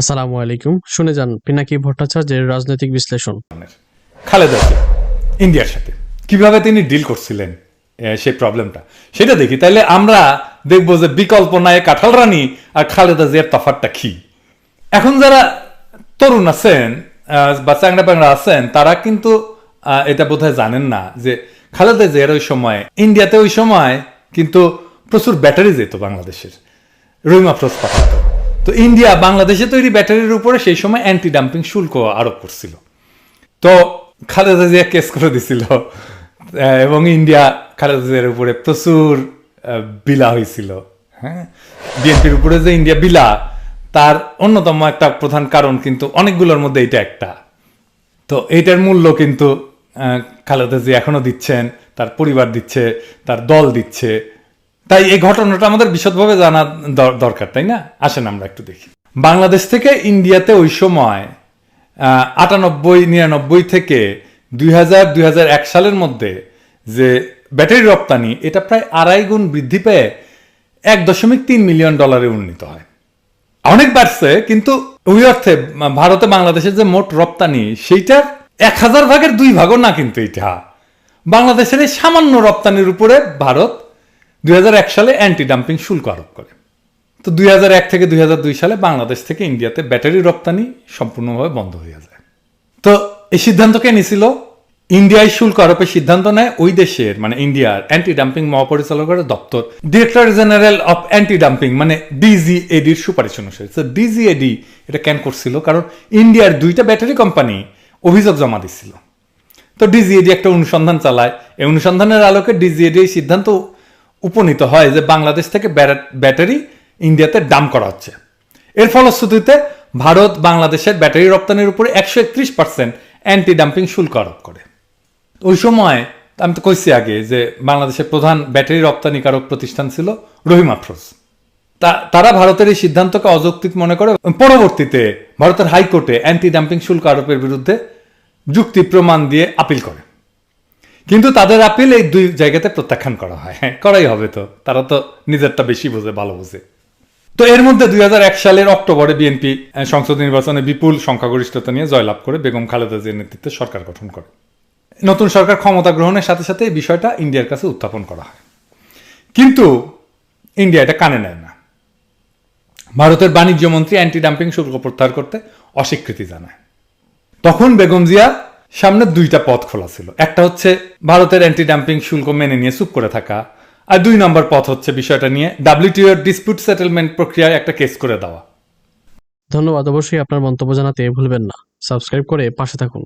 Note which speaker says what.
Speaker 1: আসসালামু আলাইকুম। শুনে যান পিনাকি ভট্টাচার্যের রাজনৈতিক বিশ্লেষণ।
Speaker 2: খালেদা ইন্ডিয়ার সাথে। কীভাবে তিনি ডিল করছিলেন সেই প্রবলেমটা সেটা দেখি। তাহলে আমরা দেখব যে বিকল্প নাই কাঁঠাল রানী আর খালেদা জিয়ার তফাতটা কি। এখন যারা তরুণ আছেন বা চাংড়া প্যাংড়া আছেন, তারা কিন্তু এটা বোধহয় জানেন না যে খালেদা জিয়ার ওই সময়, ইন্ডিয়াতে ওই সময় কিন্তু প্রচুর ব্যাটারি যেত বাংলাদেশের। রুইমা ফ্রোজ পাঠাতো। তো ইন্ডিয়া বাংলাদেশে তৈরি ব্যাটারির উপরে সেই সময় অ্যান্টি ডাম্পিং শুল্ক আরোপ করছিল। তো খালেদা জিয়া কেস করে দিছিল। এবং ইন্ডিয়া খালেদা জিয়ার উপরে প্রচুর বিলা হয়েছিল। হ্যাঁ? বিএনপির উপরে যে ইন্ডিয়া বিলা, তার অন্যতম একটা প্রধান কারণ কিন্তু অনেকগুলোর মধ্যে এটা একটা। তো এইটার মূল্য কিন্তু খালেদা জিয়া এখনও দিচ্ছেন, তার পরিবার দিচ্ছে, তার দল দিচ্ছে তাই এই ঘটনাটা আমাদের বিশদভাবে জানা দর- দরকার, তাই না? আসেন আমরা একটু দেখি। বাংলাদেশ থেকে ইন্ডিয়াতে ওই সময় আটানব্বই, নিরানব্বই থেকে দুই হাজার, দুই সালের মধ্যে যে ব্যাটারি রপ্তানি, এটা প্রায় আড়াই গুণ বৃদ্ধি পেয়ে এক দশমিক তিন মিলিয়ন ডলারে উন্নীত হয়। অনেক বাড়ছে, কিন্তু ওই অর্থে ভারতে বাংলাদেশের যে মোট রপ্তানি, সেইটার এক হাজার ভাগের দুই ভাগও না কিন্তু এটা বাংলাদেশের এই সামান্য রপ্তানির উপরে ভারত দুই হাজার এক সালে অ্যান্টি ডাম্পিং শুল্ক আরোপ করে। তো দুই হাজার এক থেকে দুই হাজার দুই সালে বাংলাদেশ থেকে ইন্ডিয়াতে ব্যাটারি রপ্তানি সম্পূর্ণভাবে বন্ধ হয়ে যায়। তো এই সিদ্ধান্ত কে নিছিল? ইন্ডিয়ায় শুল্ক আরোপের সিদ্ধান্ত নেয় ওই দেশের মানে ইন্ডিয়ার অ্যান্টি ডাম্পিং মহাপরিচালকের দপ্তর। Director general of anti dumping মানে ডিজিএডির সুপারিশ অনুসারে। তো ডিজিএডি এটা কেন করছিল? কারণ ইন্ডিয়ার দুইটা ব্যাটারি কোম্পানি অভিযোগ জমা দিচ্ছিল তো ডিজিএডি একটা অনুসন্ধান চালায়। এই অনুসন্ধানের আলোকে ডিজিএডি এই সিদ্ধান্ত উপনীত হয় যে বাংলাদেশ থেকে ব্যাটারি ইন্ডিয়াতে দাম করা হচ্ছে। এর ফলশ্রুতিতে ভারত বাংলাদেশের ব্যাটারি রপ্তানির উপরে একশো একত্রিশ পার্সেন্ট অ্যান্টি ডাম্পিং শুল্ক আরোপ করে। ওই সময়, আমি তো কইছি আগে যে বাংলাদেশের প্রধান ব্যাটারি রপ্তানিকারক প্রতিষ্ঠান ছিল রহিম আফরোজ তা- তারা ভারতের এই সিদ্ধান্তকে অযৌক্তিক মনে করে পরবর্তীতে ভারতের হাইকোর্টে অ্যান্টি ডাম্পিং শুল্ক আরোপের বিরুদ্ধে যুক্তি প্রমাণ দিয়ে আপিল করে। কিন্তু তাদের আপিল এই দুই জায়গাতে প্রত্যাখ্যান করা হয়। হ্যাঁ করাই হবে তো। তারা তো নিজেরটা বেশি বোঝে, ভালো বোঝে। তো এর মধ্যে দুই হাজার এক সালের অক্টোবরে বিএনপি সংসদ নির্বাচনে বিপুল সংখ্যাগরিষ্ঠতা নিয়ে জয়লাভ করে বেগম খালেদা জিয়ার নেতৃত্বে সরকার গঠন করে। নতুন সরকার ক্ষমতা গ্রহণের সাথে সাথে এই বিষয়টা ইন্ডিয়ার কাছে উত্থাপন করা হয়। কিন্তু ইন্ডিয়া এটা কানে নেয় না। ভারতের বাণিজ্য মন্ত্রী অ্যান্টি ডাম্পিং শুল্ক প্রত্যাহার করতে অস্বীকৃতি জানায়। তখন বেগম জিয়া সামনে দুইটা পথ খোলা ছিল। একটা হচ্ছে ভারতের অ্যান্টি ড্যাম্পিং শুল্ক মেনে নিয়ে চুপ করে থাকা আর দুই নম্বর পথ হচ্ছে বিষয়টা নিয়ে ডাব্লিউটিও ডিসপিউট সেটেলমেন্ট প্রক্রিয়ায় একটা কেস করে দেওয়া।
Speaker 1: ধন্যবাদ, অবশ্যই আপনার মন্তব্য জানাতে ভুলবেন না। সাবস্ক্রাইব করে পাশে থাকুন।